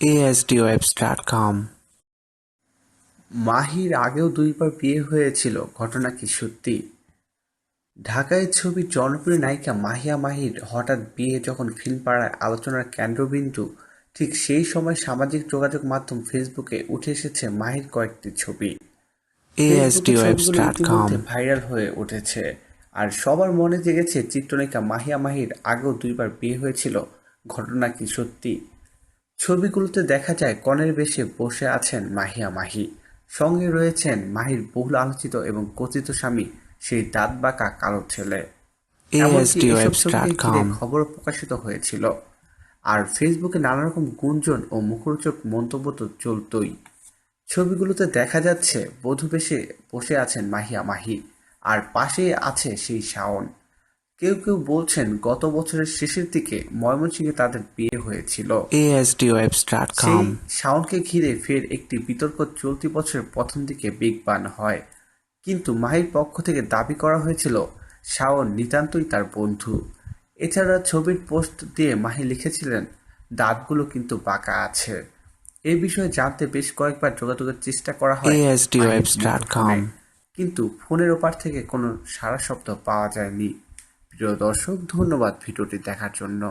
ASDWebs.com মাহির আগেও দুইবার বিয়ে হয়েছিল ঘটনা কি সত্যি? ঢাকায় ছবির জনপ্রিয় নায়িকা মাহিয়া মাহির হঠাৎ বিয়ে যখন ফিল্মপাড়ায় আলোচনার কেন্দ্রবিন্দু ঠিক সেই সময় সামাজিক যোগাযোগ মাধ্যম ফেসবুকে উঠে এসেছে মাহির কয়েকটি ছবি। ভাইরাল হয়ে উঠেছে আর সবার মনে জেগেছে চিত্রনায়িকা মাহিয়া মাহির আগেও দুইবার বিয়ে হয়েছিল ঘটনা কি সত্যি? ছবিগুলোতে দেখা যায় কনের বেশে বসে আছেন মাহিয়া মাহি। সঙ্গে রয়েছেন মাহির বহুল আলোচিত এবং কথিত স্বামী সেই দাঁত বাঁকা কালো ছেলে। এমনকি এসব ছবিকে ঘিরে ASDWebs.com খবর প্রকাশিত হয়েছিল। আর ফেসবুকে নানা রকম গুঞ্জন ও মুখরোচক মন্তব্য তো চলতই। ছবিগুলোতে দেখা যাচ্ছে বধূ বেশে বসে আছেন মাহিয়া মাহি আর পাশে আছে সেই শাওন। কেউ কেউ বলছেন গত বছরের শেষের দিকে ময়মনসিংহে তাদের বিয়ে হয়েছিল। সেই শাওনকে ঘিরে ফের একটি বিতর্ক চলতি বছরের প্রথম দিকে বিগ বান হয়। কিন্তু মাহির পক্ষ থেকে দাবি করা হয়েছিল শাওন নিতান্তই তার বন্ধু। এছাড়া ছবির পোস্ট দিয়ে মাহি লিখেছিলেন দাঁতগুলো কিন্তু বাঁকা আছে। এ বিষয়ে জানতে বেশ কয়েকবার যোগাযোগের চেষ্টা করা হয় কিন্তু ফোনের ওপার থেকে কোনো সারা শব্দ পাওয়া যায়নি। প্রিয় দর্শক ধন্যবাদ ভিডিওটি দেখার জন্য।